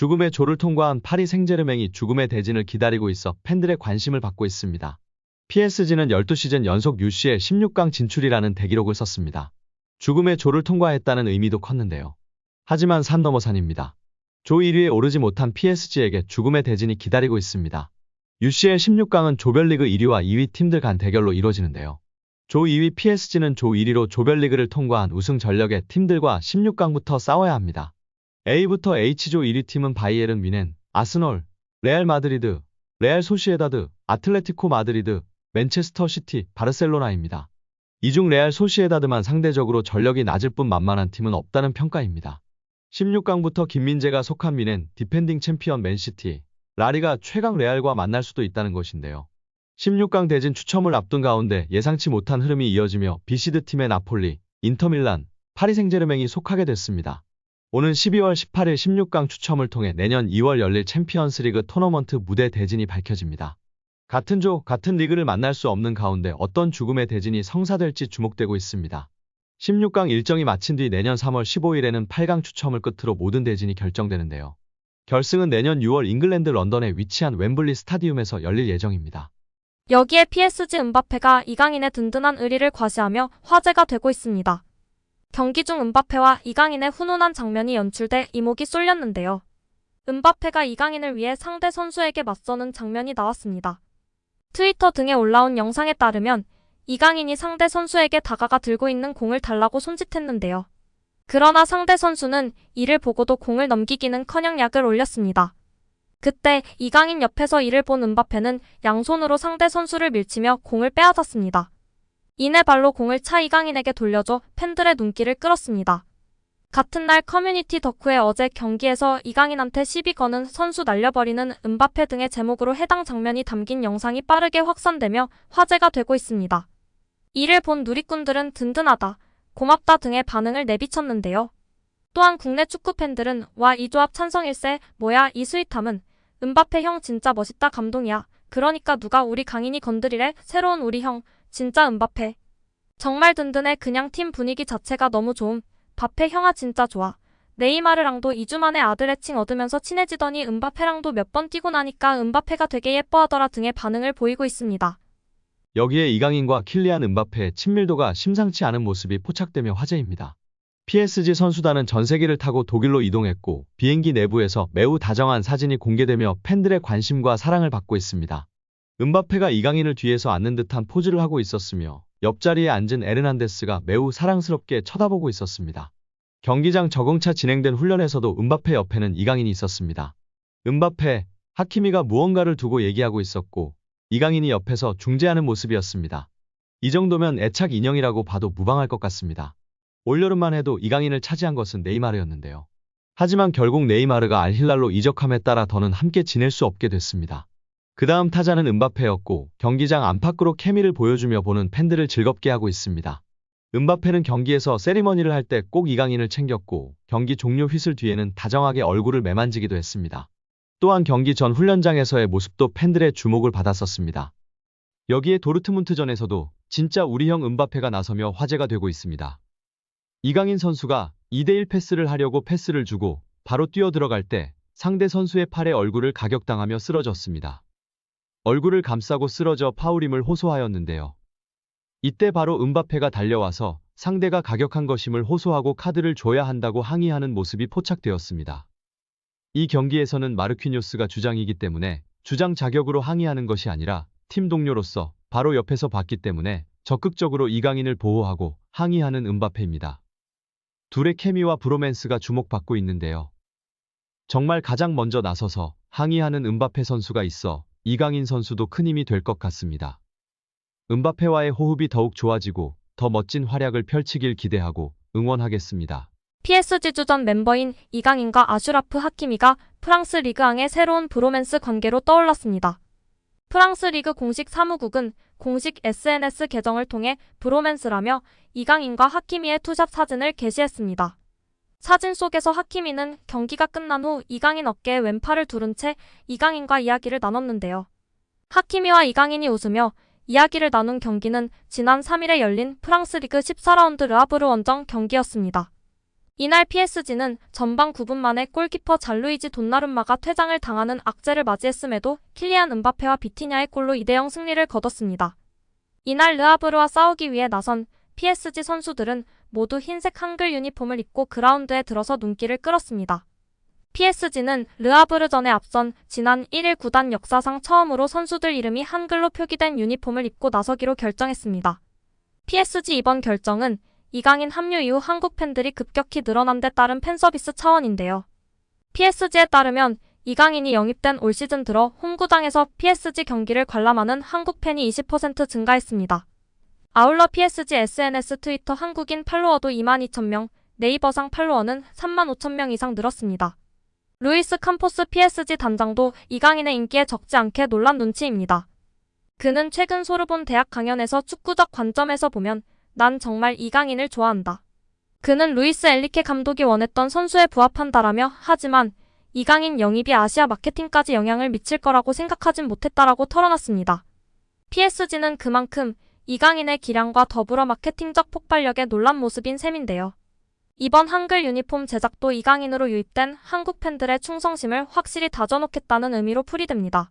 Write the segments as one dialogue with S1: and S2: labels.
S1: 죽음의 조를 통과한 파리 생제르맹이 죽음의 대진을 기다리고 있어 팬들의 관심을 받고 있습니다. PSG는 12시즌 연속 UCL 16강 진출이라는 대기록을 썼습니다. 죽음의 조를 통과했다는 의미도 컸는데요. 하지만 산 넘어 산입니다. 조 1위에 오르지 못한 PSG에게 죽음의 대진이 기다리고 있습니다. UCL 16강은 조별리그 1위와 2위 팀들 간 대결로 이뤄지는데요. 조 2위 PSG는 조 1위로 조별리그를 통과한 우승 전력의 팀들과 16강부터 싸워야 합니다. A부터 H조 1위 팀은 바이에른 뮌헨, 아스널, 레알 마드리드, 레알 소시에다드, 아틀레티코 마드리드, 맨체스터 시티, 바르셀로나입니다. 이 중 레알 소시에다드만 상대적으로 전력이 낮을 뿐 만만한 팀은 없다는 평가입니다. 16강부터 김민재가 속한 뮌헨, 디펜딩 챔피언 맨시티, 라리가 최강 레알과 만날 수도 있다는 것인데요. 16강 대진 추첨을 앞둔 가운데 예상치 못한 흐름이 이어지며 비시드 팀의 나폴리, 인터밀란, 파리 생제르맹이 속하게 됐습니다. 오는 12월 18일 16강 추첨을 통해 내년 2월 열릴 챔피언스리그 토너먼트 무대 대진이 밝혀집니다. 같은 조, 같은 리그를 만날 수 없는 가운데 어떤 죽음의 대진이 성사될지 주목되고 있습니다. 16강 일정이 마친 뒤 내년 3월 15일에는 8강 추첨을 끝으로 모든 대진이 결정되는데요. 결승은 내년 6월 잉글랜드 런던에 위치한 웸블리 스타디움에서 열릴 예정입니다.
S2: 여기에 PSG 은바페가 이강인의 든든한 의리를 과시하며 화제가 되고 있습니다. 경기 중 은바페와 이강인의 훈훈한 장면이 연출돼 이목이 쏠렸는데요. 은바페가 이강인을 위해 상대 선수에게 맞서는 장면이 나왔습니다. 트위터 등에 올라온 영상에 따르면 이강인이 상대 선수에게 다가가 들고 있는 공을 달라고 손짓했는데요. 그러나 상대 선수는 이를 보고도 공을 넘기기는 커녕 약을 올렸습니다. 그때 이강인 옆에서 이를 본 은바페는 양손으로 상대 선수를 밀치며 공을 빼앗았습니다. 이내 발로 공을 차 이강인에게 돌려줘 팬들의 눈길을 끌었습니다. 같은 날 커뮤니티 덕후에 어제 경기에서 이강인한테 시비 거는 선수 날려버리는 은바페 등의 제목으로 해당 장면이 담긴 영상이 빠르게 확산되며 화제가 되고 있습니다. 이를 본 누리꾼들은 든든하다, 고맙다 등의 반응을 내비쳤는데요. 또한 국내 축구 팬들은 와 이 조합 찬성일세, 뭐야 이 스윗함은 은바페 형 진짜 멋있다 감동이야. 그러니까 누가 우리 강인이 건드리래? 새로운 우리 형, 진짜 은바페. 정말 든든해 그냥 팀 분위기 자체가 너무 좋음. 바페 형아 진짜 좋아. 네이마르랑도 2주 만에 아들 애칭 얻으면서 친해지더니 은바페랑도 몇 번 뛰고 나니까 은바페가 되게 예뻐하더라 등의 반응을 보이고 있습니다.
S1: 여기에 이강인과 킬리안 은바페의 친밀도가 심상치 않은 모습이 포착되며 화제입니다. PSG 선수단은 전세기를 타고 독일로 이동했고 비행기 내부에서 매우 다정한 사진이 공개되며 팬들의 관심과 사랑을 받고 있습니다. 은바페가 이강인을 뒤에서 안는 듯한 포즈를 하고 있었으며 옆자리에 앉은 에르난데스가 매우 사랑스럽게 쳐다보고 있었습니다. 경기장 적응차 진행된 훈련에서도 은바페 옆에는 이강인이 있었습니다. 은바페, 하키미가 무언가를 두고 얘기하고 있었고 이강인이 옆에서 중재하는 모습이었습니다. 이 정도면 애착 인형이라고 봐도 무방할 것 같습니다. 올여름만 해도 이강인을 차지한 것은 네이마르였는데요. 하지만 결국 네이마르가 알힐랄로 이적함에 따라 더는 함께 지낼 수 없게 됐습니다. 그 다음 타자는 은바페였고 경기장 안팎으로 케미를 보여주며 보는 팬들을 즐겁게 하고 있습니다. 은바페는 경기에서 세리머니를 할 때 꼭 이강인을 챙겼고 경기 종료 휘슬 뒤에는 다정하게 얼굴을 매만지기도 했습니다. 또한 경기 전 훈련장에서의 모습도 팬들의 주목을 받았었습니다. 여기에 도르트문트전에서도 진짜 우리 형 은바페가 나서며 화제가 되고 있습니다. 이강인 선수가 2대1 패스를 하려고 패스를 주고 바로 뛰어 들어갈 때 상대 선수의 팔에 얼굴을 가격당하며 쓰러졌습니다. 얼굴을 감싸고 쓰러져 파울임을 호소하였는데요. 이때 바로 은바페가 달려와서 상대가 가격한 것임을 호소하고 카드를 줘야 한다고 항의하는 모습이 포착되었습니다. 이 경기에서는 마르퀴뉴스가 주장이기 때문에 주장 자격으로 항의하는 것이 아니라 팀 동료로서 바로 옆에서 봤기 때문에 적극적으로 이강인을 보호하고 항의하는 은바페입니다. 둘의 케미와 브로맨스가 주목받고 있는데요. 정말 가장 먼저 나서서 항의하는 은바페 선수가 있어 이강인 선수도 큰 힘이 될 것 같습니다. 은바페와의 호흡이 더욱 좋아지고 더 멋진 활약을 펼치길 기대하고 응원하겠습니다.
S2: PSG 주전 멤버인 이강인과 아슈라프 하키미가 프랑스 리그앙의 새로운 브로맨스 관계로 떠올랐습니다. 프랑스 리그 공식 사무국은 공식 SNS 계정을 통해 브로맨스라며 이강인과 하키미의 투샷 사진을 게시했습니다. 사진 속에서 하키미는 경기가 끝난 후 이강인 어깨에 왼팔을 두른 채 이강인과 이야기를 나눴는데요. 하키미와 이강인이 웃으며 이야기를 나눈 경기는 지난 3일에 열린 프랑스 리그 14라운드 르아브르 원정 경기였습니다. 이날 PSG는 전반 9분 만에 골키퍼 잘루이지 돈나룸마가 퇴장을 당하는 악재를 맞이했음에도 킬리안 은바페와 비티냐의 골로 2대0 승리를 거뒀습니다. 이날 르아브르와 싸우기 위해 나선 PSG 선수들은 모두 흰색 한글 유니폼을 입고 그라운드에 들어서 눈길을 끌었습니다. PSG는 르아브르전에 앞선 지난 1일 구단 역사상 처음으로 선수들 이름이 한글로 표기된 유니폼을 입고 나서기로 결정했습니다. PSG 이번 결정은 이강인 합류 이후 한국 팬들이 급격히 늘어난 데 따른 팬서비스 차원인데요. PSG에 따르면 이강인이 영입된 올 시즌 들어 홈구장에서 PSG 경기를 관람하는 한국 팬이 20% 증가했습니다. 아울러 PSG SNS 트위터 한국인 팔로워도 2만 2천 명, 네이버상 팔로워는 3만 5천 명 이상 늘었습니다. 루이스 캄포스 PSG 단장도 이강인의 인기에 적지 않게 놀란 눈치입니다. 그는 최근 소르본 대학 강연에서 축구적 관점에서 보면 난 정말 이강인을 좋아한다. 그는 루이스 엘리케 감독이 원했던 선수에 부합한다라며 하지만 이강인 영입이 아시아 마케팅까지 영향을 미칠 거라고 생각하진 못했다라고 털어놨습니다. PSG는 그만큼 이강인의 기량과 더불어 마케팅적 폭발력에 놀란 모습인 셈인데요. 이번 한글 유니폼 제작도 이강인으로 유입된 한국 팬들의 충성심을 확실히 다져놓겠다는 의미로 풀이됩니다.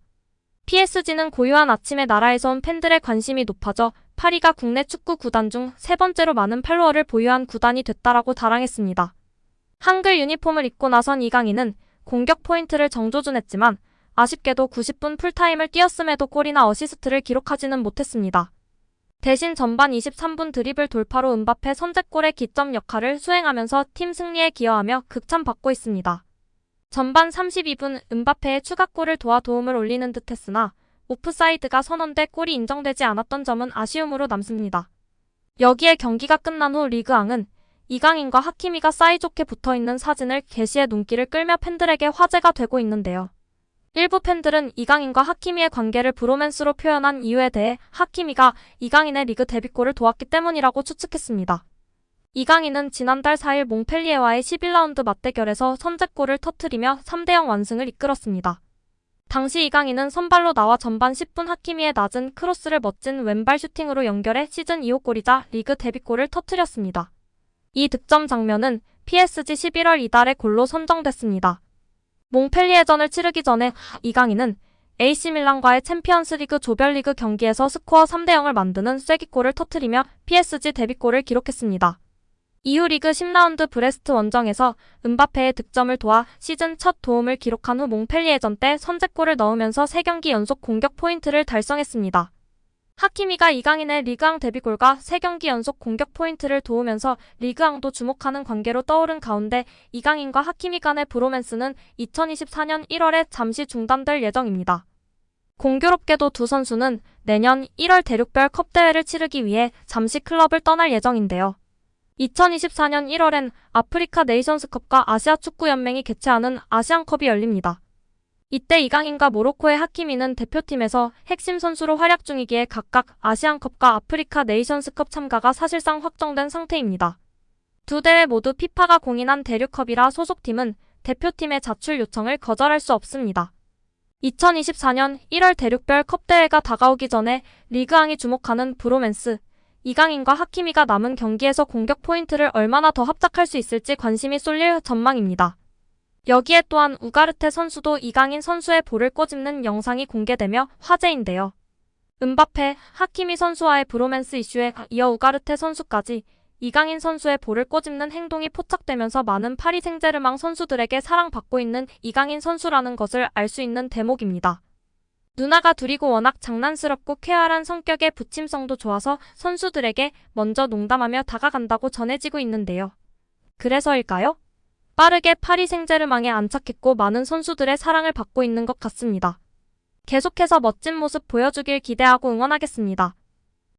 S2: PSG는 고유한 아침의 나라에서 온 팬들의 관심이 높아져 파리가 국내 축구 구단 중 세 번째로 많은 팔로워를 보유한 구단이 됐다라고 자랑했습니다. 한글 유니폼을 입고 나선 이강인은 공격 포인트를 정조준했지만 아쉽게도 90분 풀타임을 뛰었음에도 골이나 어시스트를 기록하지는 못했습니다. 대신 전반 23분 드리블 돌파로 은바페 선제골의 기점 역할을 수행하면서 팀 승리에 기여하며 극찬받고 있습니다. 전반 32분 은바페의 추가골을 도와 도움을 올리는 듯했으나 오프사이드가 선언돼 골이 인정되지 않았던 점은 아쉬움으로 남습니다. 여기에 경기가 끝난 후 리그앙은 이강인과 하키미가 사이좋게 붙어있는 사진을 게시해 눈길을 끌며 팬들에게 화제가 되고 있는데요. 일부 팬들은 이강인과 하키미의 관계를 브로맨스로 표현한 이유에 대해 하키미가 이강인의 리그 데뷔골을 도왔기 때문이라고 추측했습니다. 이강인은 지난달 4일 몽펠리에와의 11라운드 맞대결에서 선제골을 터트리며 3대0 완승을 이끌었습니다. 당시 이강인은 선발로 나와 전반 10분 하키미의 낮은 크로스를 멋진 왼발 슈팅으로 연결해 시즌 2호 골이자 리그 데뷔골을 터트렸습니다. 이 득점 장면은 PSG 11월 이달의 골로 선정됐습니다. 몽펠리에전을 치르기 전에 이강인은 AC밀란과의 챔피언스리그 조별리그 경기에서 스코어 3대 0을 만드는 쐐기골을 터트리며 PSG 데뷔골을 기록했습니다. 이후 리그 10라운드 브레스트 원정에서 은바페의 득점을 도와 시즌 첫 도움을 기록한 후 몽펠리에전 때 선제골을 넣으면서 3경기 연속 공격 포인트를 달성했습니다. 하키미가 이강인의 리그앙 데뷔골과 3경기 연속 공격 포인트를 도우면서 리그앙도 주목하는 관계로 떠오른 가운데 이강인과 하키미 간의 브로맨스는 2024년 1월에 잠시 중단될 예정입니다. 공교롭게도 두 선수는 내년 1월 대륙별 컵 대회를 치르기 위해 잠시 클럽을 떠날 예정인데요. 2024년 1월엔 아프리카 네이션스컵과 아시아 축구연맹이 개최하는 아시안컵이 열립니다. 이때 이강인과 모로코의 하키미는 대표팀에서 핵심 선수로 활약 중이기에 각각 아시안컵과 아프리카 네이션스컵 참가가 사실상 확정된 상태입니다. 두 대회 모두 피파가 공인한 대륙컵이라 소속팀은 대표팀의 자출 요청을 거절할 수 없습니다. 2024년 1월 대륙별 컵 대회가 다가오기 전에 리그앙이 주목하는 브로맨스, 이강인과 하키미가 남은 경기에서 공격 포인트를 얼마나 더 합작할 수 있을지 관심이 쏠릴 전망입니다. 여기에 또한 우가르테 선수도 이강인 선수의 볼을 꼬집는 영상이 공개되며 화제인데요. 은바페, 하키미 선수와의 브로맨스 이슈에 이어 우가르테 선수까지 이강인 선수의 볼을 꼬집는 행동이 포착되면서 많은 파리 생제르망 선수들에게 사랑받고 있는 이강인 선수라는 것을 알 수 있는 대목입니다. 누나가 둘이고 워낙 장난스럽고 쾌활한 성격에 부침성도 좋아서 선수들에게 먼저 농담하며 다가간다고 전해지고 있는데요. 그래서일까요? 빠르게 파리 생제르망에 안착했고 많은 선수들의 사랑을 받고 있는 것 같습니다. 계속해서 멋진 모습 보여주길 기대하고 응원하겠습니다.